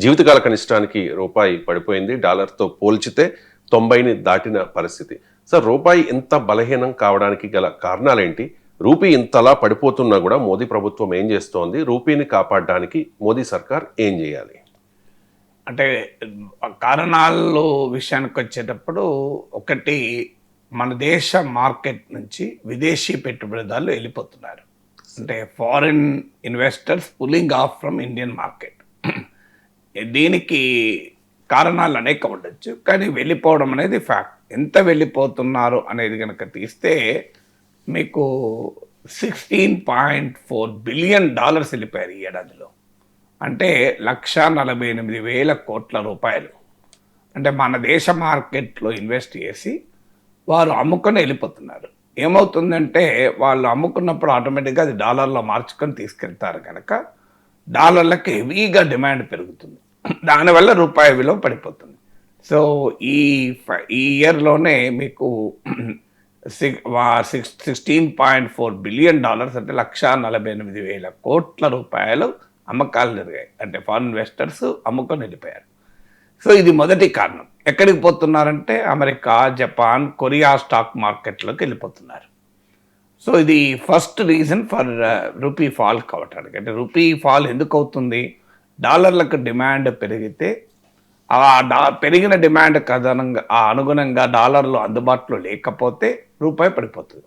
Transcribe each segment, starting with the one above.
జీవితకాల కనిష్టానికి రూపాయి పడిపోయింది. డాలర్తో పోల్చితే తొంభైని దాటిన పరిస్థితి. సార్ రూపాయి ఇంత బలహీనం కావడానికి గల కారణాలేంటి? రూపీ ఇంతలా పడిపోతున్నా కూడా మోదీ ప్రభుత్వం ఏం చేస్తోంది? రూపీని కాపాడడానికి మోదీ సర్కార్ ఏం చేయాలి? అంటే కారణాల్లో విషయానికి వచ్చేటప్పుడు ఒకటి మన దేశ మార్కెట్ నుంచి విదేశీ పెట్టుబడిదారులు వెళ్ళిపోతున్నారు. అంటే foreign investors pulling off from Indian market. దీనికి కారణాలు అనేక ఉండొచ్చు కానీ వెళ్ళిపోవడం అనేది ఫ్యాక్ట్ ఎంత వెళ్ళిపోతున్నారు అనేది కనుక తీస్తే మీకు sixteen point four billion dollars వెళ్ళిపోయారు ఈ ఏడాదిలో. అంటే లక్ష నలభై ఎనిమిది వేల కోట్ల రూపాయలు. అంటే మన దేశ మార్కెట్లో ఇన్వెస్ట్ చేసి వారు అమ్ముకొని వెళ్ళిపోతున్నారు. ఏమవుతుందంటే వాళ్ళు అమ్ముకున్నప్పుడు ఆటోమేటిక్గా అది డాలర్లో మార్చుకొని తీసుకెళ్తారు కనుక డాలర్లకు హెవీగా డిమాండ్ పెరుగుతుంది. దానివల్ల రూపాయి విలువ పడిపోతుంది. సో ఈ ఈ ఇయర్లోనే మీకు six sixteen point four billion dollars అంటే లక్ష నలభై ఎనిమిది వేల కోట్ల రూపాయలు అమ్మకాలు జరిగాయి. అంటే ఫారెన్ ఇన్వెస్టర్స్ అమ్ముకొని వెళ్ళిపోయారు. సో ఇది మొదటి కారణం. ఎక్కడికి పోతున్నారంటే అమెరికా జపాన్ కొరియా స్టాక్ మార్కెట్లోకి వెళ్ళిపోతున్నారు. సో ఇది first reason for rupee fall కావటానికి. అంటే రూపీ ఫాల్ ఎందుకు అవుతుంది? డాలర్లకు డిమాండ్ పెరిగితే ఆ డా పెరిగిన డిమాండ్ కథనంగా ఆ అనుగుణంగా డాలర్లు అందుబాటులో లేకపోతే రూపాయి పడిపోతుంది.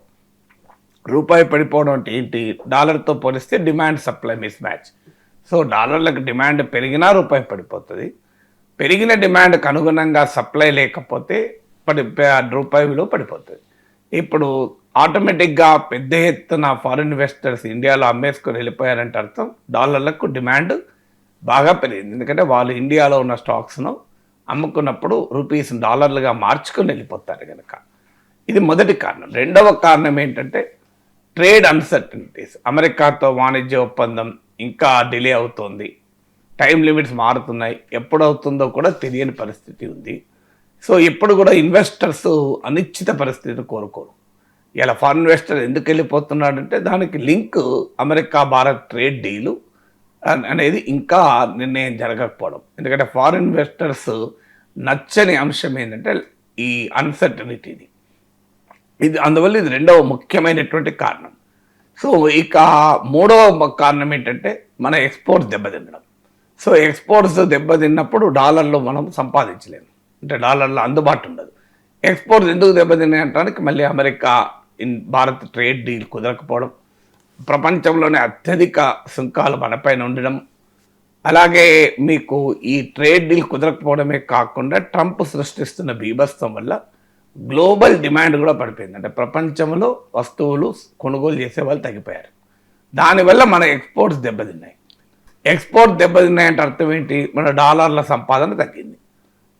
రూపాయి పడిపోవడం అంటే ఏంటి? డాలర్తో పోలిస్తే demand supply mismatch. So డాలర్లకు డిమాండ్ పెరిగినా రూపాయి పడిపోతుంది. పెరిగిన డిమాండ్కి అనుగుణంగా సప్లై లేకపోతే పడి రూపాయి విలువ పడిపోతుంది. ఇప్పుడు ఆటోమేటిక్గా పెద్ద ఎత్తున ఫారిన్ ఇన్వెస్టర్స్ ఇండియాలో అమ్మేసుకొని వెళ్ళిపోయారంటే అర్థం డాలర్లకు డిమాండ్ బాగా పెరిగింది. ఎందుకంటే వాళ్ళు ఇండియాలో ఉన్న స్టాక్స్ను అమ్ముకున్నప్పుడు రూపీస్ డాలర్లుగా మార్చుకొని వెళ్ళిపోతారు కనుక ఇది మొదటి కారణం. రెండవ కారణం ఏంటంటే ట్రేడ్ అన్సర్టనిటీస్. అమెరికాతో వాణిజ్య ఒప్పందం ఇంకా డిలే అవుతోంది. టైం లిమిట్స్ మారుతున్నాయి. ఎప్పుడు అవుతుందో కూడా తెలియని పరిస్థితి ఉంది. సో ఎప్పుడు కూడా ఇన్వెస్టర్స్ అనిశ్చిత పరిస్థితిని కోరుకోరు. ఇలా ఫారెన్ ఇన్వెస్టర్ ఎందుకు వెళ్ళిపోతున్నాడంటే దానికి link America Bharat trade deal అనేది ఇంకా నిర్ణయం జరగకపోవడం. ఎందుకంటే ఫారిన్ ఇన్వెస్టర్స్ నచ్చని అంశం ఏంటంటే ఈ అన్సర్టనిటీది ఇది అందువల్ల ఇది రెండవ ముఖ్యమైనటువంటి కారణం. సో ఇక మూడవ కారణం ఏంటంటే మన ఎక్స్పోర్ట్స్ దెబ్బతినడం. సో ఎక్స్పోర్ట్స్ దెబ్బతిన్నప్పుడు డాలర్లు మనం సంపాదించలేము. అంటే డాలర్లో అందుబాటు ఉండదు. ఎక్స్పోర్ట్స్ ఎందుకు దెబ్బతినడానికి మళ్ళీ America in Bharat trade deal కుదరకపోవడం ప్రపంచంలోనే అత్యధిక సుంకాలు మనపైన ఉండడం అలాగే మీకు ఈ ట్రేడ్ డీల్ కుదరకపోవడమే కాకుండా ట్రంప్ సృష్టిస్తున్న బీభత్సం వల్ల గ్లోబల్ డిమాండ్ కూడా పడిపోయింది. అంటే ప్రపంచంలో వస్తువులు కొనుగోలు చేసే వాళ్ళు తగ్గిపోయారు. దానివల్ల మన ఎక్స్పోర్ట్స్ దెబ్బతిన్నాయి. ఎక్స్పోర్ట్ దెబ్బతిన్నాయంటే అర్థం ఏంటి? మన డాలర్ల సంపాదన తగ్గింది.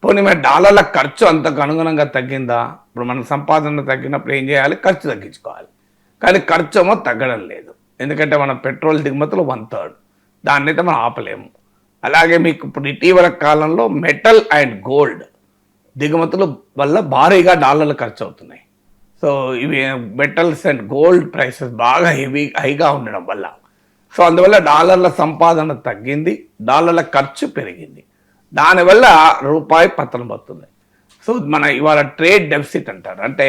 పోనీ మన డాలర్ల ఖర్చు అంతకు అనుగుణంగా తగ్గిందా? ఇప్పుడు మన సంపాదన తగ్గినప్పుడు ఏం చేయాలి? ఖర్చు తగ్గించుకోవాలి. కానీ ఖర్చు ఏమో తగ్గడం లేదు. ఎందుకంటే మన పెట్రోల్ దిగుమతులు వన్ థర్డ్ దాన్ని అయితే మనం ఆపలేము. అలాగే మీకు ఇప్పుడు ఇటీవల కాలంలో మెటల్ అండ్ గోల్డ్ దిగుమతుల వల్ల భారీగా డాలర్లు ఖర్చు అవుతున్నాయి సో ఇవి మెటల్స్ అండ్ గోల్డ్ ప్రైసెస్ బాగా హెవీ హైగా ఉండడం వల్ల. సో అందువల్ల డాలర్ల సంపాదన తగ్గింది డాలర్ల ఖర్చు పెరిగింది. దానివల్ల రూపాయి పతనం పడుతుంది సో మన ఇవాళ ట్రేడ్ డెఫిసిట్ అంటారు. అంటే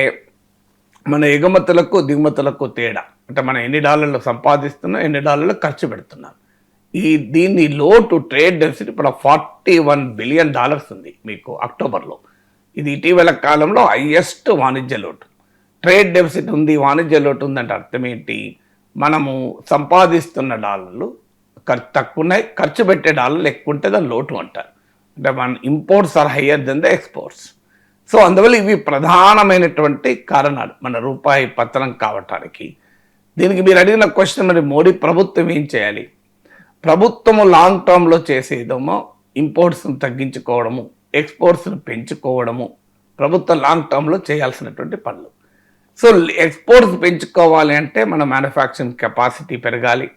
మన ఎగుమతులకు దిగుమతులకు తేడా. అంటే మనం ఎన్ని డాలర్లు సంపాదిస్తున్నాం ఎన్ని డాలర్లు ఖర్చు పెడుతున్నాం. ఈ దీన్ని లోటు ట్రేడ్ డెఫిసిట్ ఇప్పుడు ఫార్టీ వన్ బిలియన్ డాలర్స్ ఉంది మీకు అక్టోబర్లో. ఇది ఇటీవల కాలంలో హైయెస్ట్ వాణిజ్య లోటు. ట్రేడ్ డెఫిసిట్ ఉంది వాణిజ్య లోటు ఉందంటే అర్థం ఏంటి? మనము సంపాదిస్తున్న డాలర్లు ఖర్చు తక్కువ ఉన్నాయి ఖర్చు పెట్టే డాలర్లు ఎక్కువ ఉంటే దాని లోటు అంటారు. అంటే మన imports are higher than the exports. So అందువల్ల ఇవి ప్రధానమైనటువంటి కారణాలు మన రూపాయి పతనం కావటానికి. దీనికి మీరు అడిగిన క్వశ్చన్ మరి మోడీ ప్రభుత్వం ఏం చేయాలి? ప్రభుత్వము లాంగ్ టర్మ్లో చేసేదేమో ఇంపోర్ట్స్ను తగ్గించుకోవడము ఎక్స్పోర్ట్స్ను పెంచుకోవడము ప్రభుత్వం లాంగ్ టర్మ్లో చేయాల్సినటువంటి పనులు. సో ఎక్స్పోర్ట్స్ పెంచుకోవాలి అంటే మన మ్యానుఫ్యాక్చరింగ్ కెపాసిటీ పెరగాలి.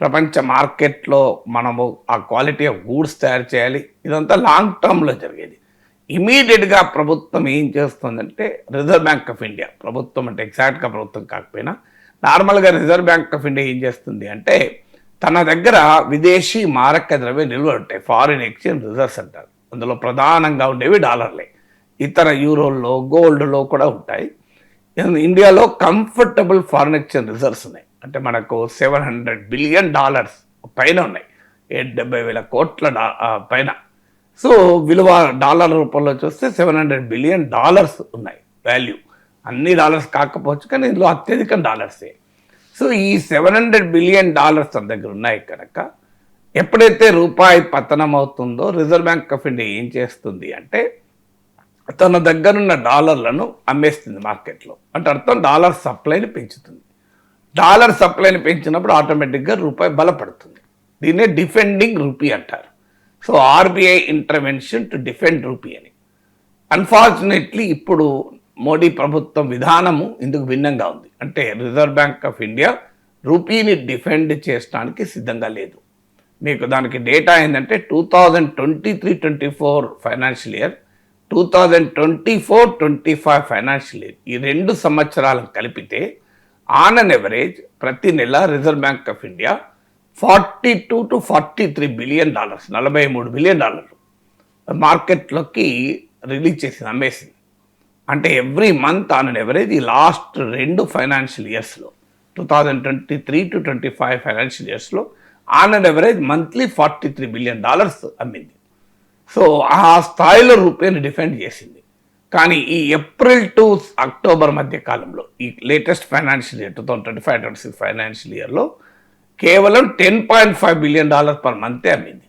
ప్రపంచ మార్కెట్లో మనము ఆ క్వాలిటీ ఆఫ్ గూడ్స్ తయారు చేయాలి. ఇదంతా లాంగ్ టర్మ్లో జరిగేది. ఇమీడియట్గా ప్రభుత్వం ఏం చేస్తుందంటే రిజర్వ్ బ్యాంక్ ఆఫ్ ఇండియా ప్రభుత్వం అంటే ఎగ్జాక్ట్గా ప్రభుత్వం కాకపోయినా నార్మల్గా రిజర్వ్ బ్యాంక్ ఆఫ్ ఇండియా ఏం చేస్తుంది అంటే తన దగ్గర విదేశీ మారక ద్రవ్య నిల్వలు ఉంటాయి ఫారిన్ ఎక్స్చేంజ్ రిజర్వ్స్ అంటారు. అందులో ప్రధానంగా ఉండేవి డాలర్లే. ఇతర యూరోల్లో గోల్డ్లో కూడా ఉంటాయి. ఇండియాలో కంఫర్టబుల్ ఫారిన్ ఎక్స్చేంజ్ రిజర్వ్స్ ఉన్నాయి. అంటే మనకు సెవెన్ హండ్రెడ్ బిలియన్ డాలర్స్ పైన ఉన్నాయి. ఏడు డెబ్బై వేల కోట్ల పైన. సో విలువ డాలర్ రూపంలో చూస్తే సెవెన్ హండ్రెడ్ బిలియన్ డాలర్స్ ఉన్నాయి వాల్యూ. అన్ని డాలర్స్ కాకపోవచ్చు కానీ ఇందులో అత్యధిక డాలర్సే. సో ఈ సెవెన్ హండ్రెడ్ బిలియన్ డాలర్స్ తన దగ్గర ఉన్నాయి కనుక ఎప్పుడైతే రూపాయి పతనం అవుతుందో రిజర్వ్ బ్యాంక్ ఆఫ్ ఇండియా ఏం చేస్తుంది అంటే తన దగ్గరున్న డాలర్లను అమ్మేస్తుంది మార్కెట్లో. అంటే అర్థం డాలర్ సప్లైని పెంచుతుంది. డాలర్ సప్లైని పెంచినప్పుడు ఆటోమేటిక్గా రూపాయి బలపడుతుంది. దీన్నే డిఫెండింగ్ రూపీ అంటారు. So RBI intervention to defend rupee అని. అన్ఫార్చునేట్లీ ఇప్పుడు మోడీ ప్రభుత్వం విధానము ఇందుకు భిన్నంగా ఉంది. అంటే రిజర్వ్ బ్యాంక్ ఆఫ్ ఇండియా రూపీని డిఫెండ్ చేయడానికి సిద్ధంగా లేదు. మీకు దానికి డేటా ఏంటంటే two thousand twenty three twenty four financial year two thousand twenty four twenty five financial year ఈ రెండు సంవత్సరాలను కలిపితే ఆన్ అన్ ఎవరేజ్ ప్రతి నెల Reserve Bank of India forty two to forty three billion dollars నలభై మూడు billion డాలర్లు. మార్కెట్లోకి రిలీజ్ చేసింది అమ్మేసింది. అంటే every month on and average ఈ లాస్ట్ రెండు ఫైనాన్షియల్ ఇయర్స్లో two thousand twenty three to twenty five financial ఇయర్స్లో on and average monthly forty three billion dollars అమ్మింది. సో ఆ స్థాయిలో రూపాయిని డిఫెండ్ చేసింది. కానీ ఈ ఏప్రిల్ టు అక్టోబర్ మధ్య కాలంలో ఈ latest financial year two thousand twenty five twenty six financial ఇయర్లో కేవలం ten point five billion dollar per మంతే అమ్మింది.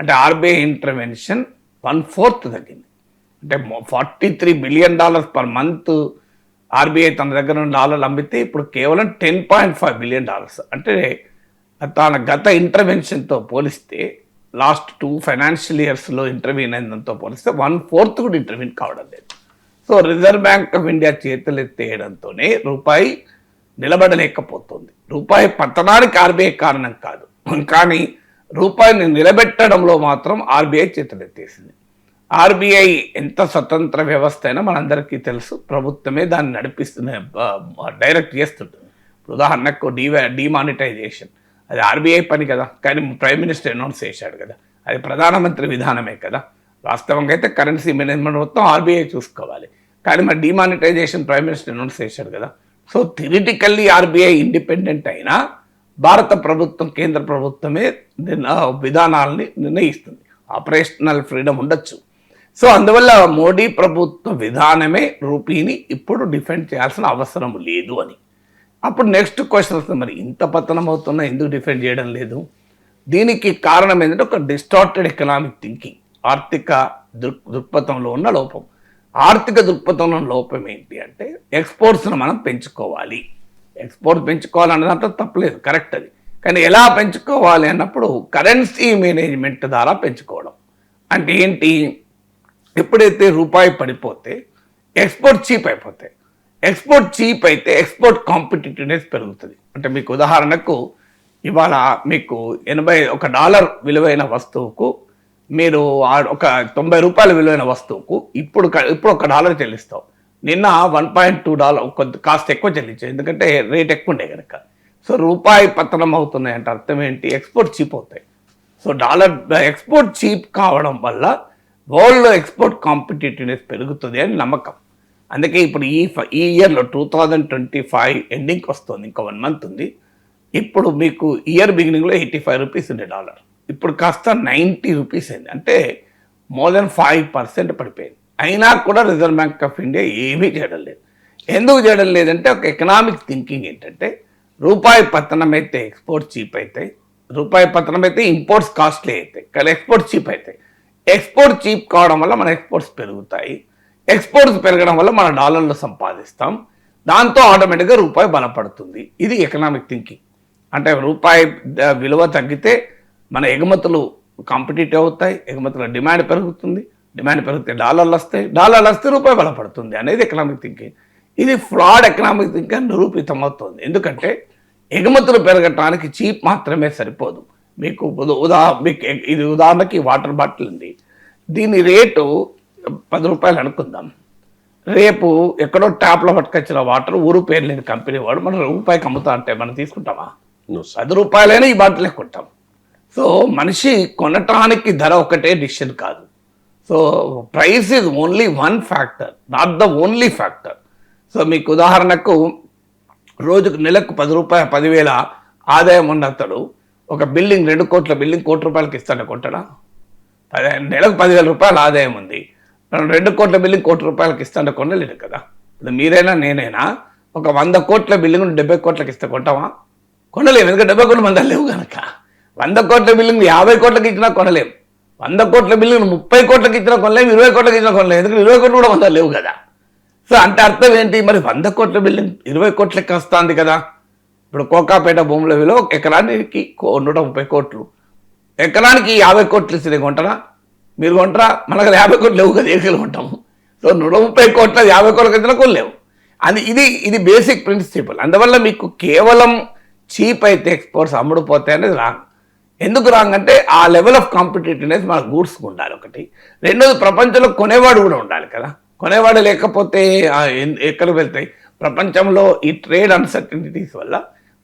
అంటే ఆర్బీఐ ఇంటర్వెన్షన్ వన్ ఫోర్త్ తగ్గింది. అంటే forty three billion dollars per month RBI తన దగ్గర నుండి డాలర్లు అమ్మితే ఇప్పుడు కేవలం ten point five billion dollars అంటే తన గత ఇంటర్వెన్షన్తో పోలిస్తే లాస్ట్ టూ ఫైనాన్షియల్ ఇయర్స్లో ఇంటర్వ్యూన్ అయినంతో పోలిస్తే వన్ ఫోర్త్ కూడా ఇంటర్వ్యూన్ కావడం లేదు. So Reserve bank of India చేతులు ఎత్తేయడంతోనే రూపాయి నిలబడలేకపోతుంది. రూపాయి పతనానికి ఆర్బీఐ కారణం కాదు. కానీ రూపాయిని నిలబెట్టడంలో మాత్రం ఆర్బీఐ చేతులెత్తేసింది. ఆర్బీఐ ఎంత స్వతంత్ర వ్యవస్థ అయినా మనందరికీ తెలుసు. ప్రభుత్వమే దాన్ని నడిపిస్తున్న డైరెక్ట్ చేస్తుంటుంది ఉదాహరణకు డివై డిమానిటైజేషన్. అది ఆర్బీఐ పని కదా. కానీ ప్రైమ్ మినిస్టర్ అనౌన్స్ చేశాడు కదా. అది ప్రధానమంత్రి విధానమే కదా. వాస్తవంగా అయితే కరెన్సీ మేనేజ్మెంట్ మొత్తం ఆర్బీఐ చూసుకోవాలి. కానీ మరి డిమానిటైజేషన్ ప్రైమ్ మినిస్టర్ అనౌన్స్ చేశాడు కదా. సో థిరిటికల్లీ ఆర్బీఐ ఇండిపెండెంట్ అయినా భారత ప్రభుత్వం కేంద్ర ప్రభుత్వమే విధానాలని నిర్ణయిస్తుంది. ఆపరేషనల్ ఫ్రీడమ్ ఉండొచ్చు. సో అందువల్ల మోడీ ప్రభుత్వ విధానమే రూపీని ఇప్పుడు డిఫెండ్ చేయాల్సిన అవసరం లేదు అని. అప్పుడు నెక్స్ట్ క్వశ్చన్ వస్తుంది. మరి ఇంత పతనం అవుతున్నా ఎందుకు డిఫెండ్ చేయడం లేదు? దీనికి కారణం ఏంటంటే ఒక డిస్టార్టెడ్ ఎకనామిక్ థింకింగ్ ఆర్థిక దృక్ దృక్పథంలో ఉన్న లోపం. ఆర్థిక దృక్పథంలో లోపం ఏంటి అంటే ఎక్స్పోర్ట్స్ను మనం పెంచుకోవాలి. ఎక్స్పోర్ట్ పెంచుకోవాలన్నదంతా తప్పలేదు కరెక్ట్ అది. కానీ ఎలా పెంచుకోవాలి అన్నప్పుడు కరెన్సీ మేనేజ్మెంట్ ద్వారా పెంచుకోవడం. అంటే ఏంటి? ఎప్పుడైతే రూపాయి పడిపోతే ఎక్స్పోర్ట్ చీప్ అయిపోతాయి. ఎక్స్పోర్ట్ చీప్ అయితే ఎక్స్పోర్ట్ కాంపిటేటివ్నెస్ పెరుగుతుంది. అంటే మీకు ఉదాహరణకు ఇవాళ మీకు ఎనభై ఒక డాలర్ విలువైన వస్తువుకు మీరు ఆ- ఒక తొంభై రూపాయల విలువైన వస్తువుకు ఇప్పుడు ఇప్పుడు ఒక డాలర్ చెల్లిస్తావు. నిన్న వన్ పాయింట్ టూ డాలర్ కొంత కాస్త ఎక్కువ చెల్లించావు. ఎందుకంటే రేట్ ఎక్కువ ఉండే కనుక సో రూపాయి పతనం అవుతున్నాయి అంటే అర్థం ఏంటి? ఎక్స్పోర్ట్ చీప్ అవుతాయి. సో డాలర్ ఎక్స్పోర్ట్ చీప్ కావడం వల్ల వరల్డ్లో ఎక్స్పోర్ట్ కాంపిటేటివ్నెస్ పెరుగుతుంది అని నమ్మకం. అందుకే ఇప్పుడు ఈ ఈ ఇయర్లో టూ థౌజండ్ ట్వంటీ ఫైవ్ ఎండింగ్కి వస్తుంది. ఇంకా వన్ మంత్ ఉంది. ఇప్పుడు మీకు ఇయర్ బిగినింగ్లో ఎయిటీ ఫైవ్ రూపీస్ ఉండే డాలర్. ఇప్పుడు కాస్త నైంటీ రూపీస్ అయింది. అంటే మోర్ దెన్ ఫైవ్ పర్సెంట్ పడిపోయింది. అయినా కూడా రిజర్వ్ బ్యాంక్ ఆఫ్ ఇండియా ఏమీ చేయడం లేదు. ఎందుకు చేయడం లేదంటే ఒక ఎకనామిక్ థింకింగ్ ఏంటంటే రూపాయి పతనం అయితే ఎక్స్పోర్ట్ చీప్ అవుతాయి రూపాయి పతనం అయితే ఇంపోర్ట్స్ కాస్ట్లీ అవుతాయి కానీ ఎక్స్పోర్ట్ చీప్ అవుతాయి ఎక్స్పోర్ట్ చీప్ కావడం వల్ల మన ఎక్స్పోర్ట్స్ పెరుగుతాయి ఎక్స్పోర్ట్స్ పెరగడం వల్ల మన డాలర్లు సంపాదిస్తాం దాంతో ఆటోమేటిక్గా రూపాయి బలపడుతుంది. ఇది ఎకనామిక్ థింకింగ్. అంటే రూపాయి విలువ తగ్గితే మన ఎగుమతులు కాంపిటేటివ్ అవుతాయి ఎగుమతుల డిమాండ్ పెరుగుతుంది డిమాండ్ పెరిగితే డాలర్లు వస్తాయి డాలర్లు వస్తే రూపాయి బలపడుతుంది అనేది ఎకనామిక్ థింకింగ్ ఇది ఫ్రాడ్ ఎకనామిక్ థింకింగ్ నిరూపితం అవుతుంది ఎందుకంటే ఎగుమతులు పెరగటానికి చీప్ మాత్రమే సరిపోదు. మీకు ఉదా- మీకు ఇది ఉదాహరణకి వాటర్ బాటిల్ ఉంది. దీని రేటు పది రూపాయలు అనుకుందాం. రేపు ఎక్కడో ట్యాప్లో పట్టుకొచ్చిన వాటర్ ఊరు పేరు లేని కంపెనీ వాడు మనం రూపాయికి అమ్ముతా అంటే మనం తీసుకుంటామా. పది రూపాయలైనా ఈ బాటిలే కొంటాం. సో మనిషి కొనటానికి ధర ఒకటే డిసిషన్ కాదు. So price is only one factor not the only factor. So మీకు ఉదాహరణకు రోజుకు నెలకు పది రూపాయల పదివేల ఆదాయం ఉన్న అతడు ఒక బిల్డింగ్ రెండు కోట్ల బిల్డింగ్ కోటి రూపాయలకి ఇస్తాడు కొట్టడా? పది నెలకు పదివేల రూపాయల ఆదాయం ఉంది. రెండు కోట్ల బిల్డింగ్ కోటి రూపాయలకి ఇస్తాడు కొనలేడు కదా. ఇప్పుడు మీరైనా నేనైనా ఒక వంద కోట్ల బిల్డింగ్ డెబ్బై కోట్లకి ఇస్తే కొంటామా కొనలేము ఎందుకంటే డెబ్బై కోట్ల మంది లేవు కనుక. వంద కోట్ల బిల్డింగ్ యాభై కోట్లకి ఇచ్చినా కొనలేం. వంద కోట్ల బిల్లును ముప్పై కోట్లకి ఇచ్చినా కొనలేం ఇరవై కోట్లకి ఇచ్చినా కొనలేం. ఎందుకంటే ఇరవై కోట్లు కూడా వంద లేవు కదా. సో అంటే అర్థం ఏంటి? మరి వంద కోట్ల బిల్డింగ్ ఇరవై కోట్లకి వస్తుంది కదా. ఇప్పుడు కోకాపేట భూముల విలువ ఒక ఎకరానికి నూట ముప్పై కోట్లు. ఎకరానికి యాభై కోట్లు ఇస్తే కొంటారా మీరు కొంటారా? మనకు యాభై కోట్లు లేవు కదా ఏకలు కొంటాము. సో నూట ముప్పై కోట్ల యాభై కోట్ల ఇచ్చినా కొనలేవు. అది ఇది ఇది బేసిక్ ప్రిన్సిపల్ అందువల్ల మీకు కేవలం చీప్ అయితే ఎక్స్పోర్ట్స్ అమ్ముడుపోతాయి అనేది రాంగ్ ఎందుకు రాంగ్ అంటే ఆ లెవెల్ ఆఫ్ కాంపిటేటివ్నెస్ మన గూడ్స్కి ఉండాలి ఒకటి. రెండోది ప్రపంచంలో కొనేవాడు కూడా ఉండాలి కదా. కొనేవాడు లేకపోతే ఎక్కడ వెళ్తాయి? ప్రపంచంలో ఈ ట్రేడ్ అన్సర్టనిటీస్ వల్ల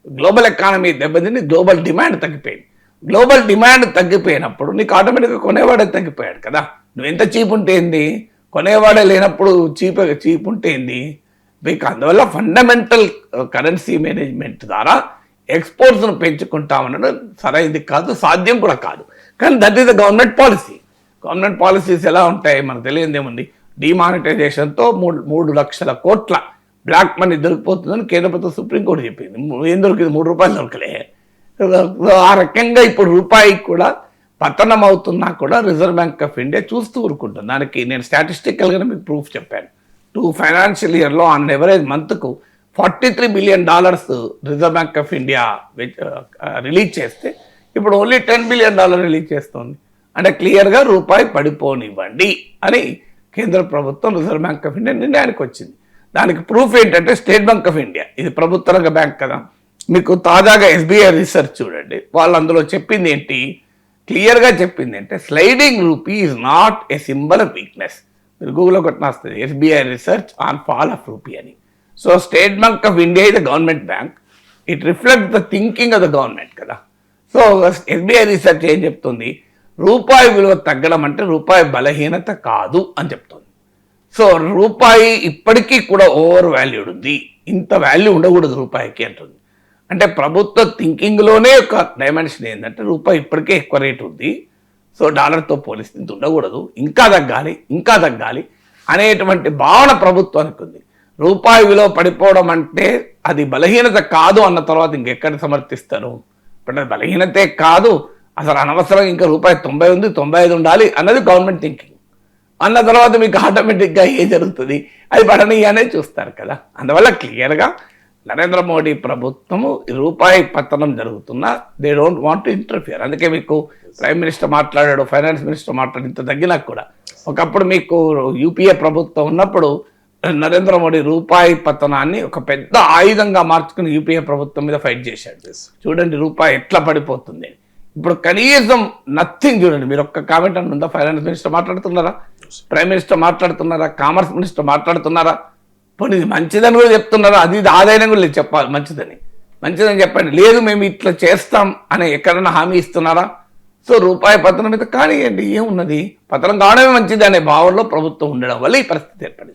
గ్లోబల్ ఎకానమీ దెబ్బతిని గ్లోబల్ డిమాండ్ తగ్గిపోయింది. గ్లోబల్ డిమాండ్ తగ్గిపోయినప్పుడు నీకు ఆటోమేటిక్గా కొనేవాడే తగ్గిపోయాడు కదా. నువ్వు ఎంత చీప్ ఉంటే ఏంది? కొనేవాడే లేనప్పుడు చీప్ చీప్ ఉంటే ఏంది? మీకు అందువల్ల ఫండమెంటల్ కరెన్సీ మేనేజ్మెంట్ ద్వారా ఎక్స్పోర్ట్స్ను పెంచుకుంటామనడం సరైనది కాదు సాధ్యం కూడా కాదు. కానీ that is the government policy government policies ఎలా ఉంటాయి? మనకు తెలియదు ఏముంది? డిమానిటైజేషన్తో మూడు మూడు లక్షల కోట్ల బ్లాక్ మనీ దొరికిపోతుందని కేంద్ర ప్రభుత్వం సుప్రీంకోర్టు చెప్పింది. ఏం దొరికింది? మూడు రూపాయలు దొరకలే. ఆ రకంగా ఇప్పుడు రూపాయి కూడా పతనం అవుతున్నా కూడా రిజర్వ్ బ్యాంక్ ఆఫ్ ఇండియా చూస్తూ ఊరుకుంటుంది. దానికి నేను స్టాటిస్టికల్గానే మీకు ప్రూఫ్ చెప్పాను. టూ ఫైనాన్షియల్ ఇయర్లో on average మంత్కు forty three billion dollars Reserve Bank of India release చేస్తే ఇప్పుడు only ten billion dollar release చేస్తుంది. అంటే క్లియర్గా రూపాయి పడిపోనివ్వండి అని కేంద్ర ప్రభుత్వం రిజర్వ్ బ్యాంక్ ఆఫ్ ఇండియా నిర్ణయానికి వచ్చింది. దానికి ప్రూఫ్ ఏంటంటే స్టేట్ బ్యాంక్ ఆఫ్ ఇండియా ఇది ప్రభుత్వ రంగ బ్యాంక్ కదా. మీకు తాజాగా ఎస్బీఐ రీసెర్చ్ చూడండి. వాళ్ళు అందులో చెప్పింది ఏంటి? క్లియర్గా చెప్పింది అంటే sliding rupee is not a symbol of weakness మీరు గూగుల్లో కొట్టిన వస్తుంది SBI research on fall of rupee అని. So State Bank of India ఇది government bank it reflect the thinking of the government కదా. సో ఎస్బీఐ రీసెర్చ్ ఏం చెప్తుంది? రూపాయి విలువ తగ్గడం అంటే రూపాయి బలహీనత కాదు అని చెప్తుంది. సో రూపాయి ఇప్పటికీ కూడా ఓవర్ వాల్యూడ్ ఉంది. ఇంత వాల్యూ ఉండకూడదు రూపాయికి అంటుంది. అంటే ప్రభుత్వ థింకింగ్లోనే ఒక డైమెన్షన్ ఏంటంటే రూపాయి ఇప్పటికే ఎక్కువ రేటు ఉంది. సో డాలర్తో పోలిస్తే ఇంత ఉండకూడదు. ఇంకా తగ్గాలి ఇంకా తగ్గాలి అనేటువంటి భావన ప్రభుత్వానికి ఉంది. రూపాయి విలువ పడిపోవడం అంటే అది బలహీనత కాదు అన్న తర్వాత ఇంకెక్కడ సమర్థిస్తారు? ఇప్పుడు అది బలహీనతే కాదు అసలు అనవసరం ఇంకా రూపాయి తొంభై ఉంది తొంభై ఐదు ఉండాలి అన్నది గవర్నమెంట్ థింకింగ్ అన్న తర్వాత మీకు ఆటోమేటిక్గా ఏం జరుగుతుంది? అది పడనీయనే చూస్తారు కదా. అందువల్ల క్లియర్గా నరేంద్ర మోడీ ప్రభుత్వము రూపాయి పతనం జరుగుతున్నా they don't want to interfere అందుకే మీకు ప్రైమ్ మినిస్టర్ మాట్లాడాడు ఫైనాన్స్ మినిస్టర్ మాట్లాడి ఇంత తగ్గినా కూడా. ఒకప్పుడు మీకు యూపీఏ ప్రభుత్వం ఉన్నప్పుడు నరేంద్ర మోడీ రూపాయి పతనాన్ని ఒక పెద్ద ఆయుధంగా మార్చుకుని యూపీఏ ప్రభుత్వం మీద ఫైట్ చేశాడు. చూడండి రూపాయి ఎట్లా పడిపోతుంది. ఇప్పుడు కనీసం నథింగ్ చూడండి. మీరు ఒక్క కామెంట్ అని ఉందా? ఫైనాన్స్ మినిస్టర్ మాట్లాడుతున్నారా? ప్రైమ్ మినిస్టర్ మాట్లాడుతున్నారా? కామర్స్ మినిస్టర్ మాట్లాడుతున్నారా? పోనీ ఇది మంచిదని కూడా చెప్తున్నారా? అది ఇది ఆదాయం కూడా లేదు చెప్పాలి. మంచిదని. మంచిదని చెప్పండి. లేదు మేము ఇట్లా చేస్తాం అని ఎక్కడైనా హామీ ఇస్తున్నారా? సో రూపాయి పతనం మీద కానివ్వండి ఏమున్నది? పతనం కావడమే మంచిది అనే భావనలో ప్రభుత్వం ఉండడం వల్ల ఈ పరిస్థితి ఏర్పడింది.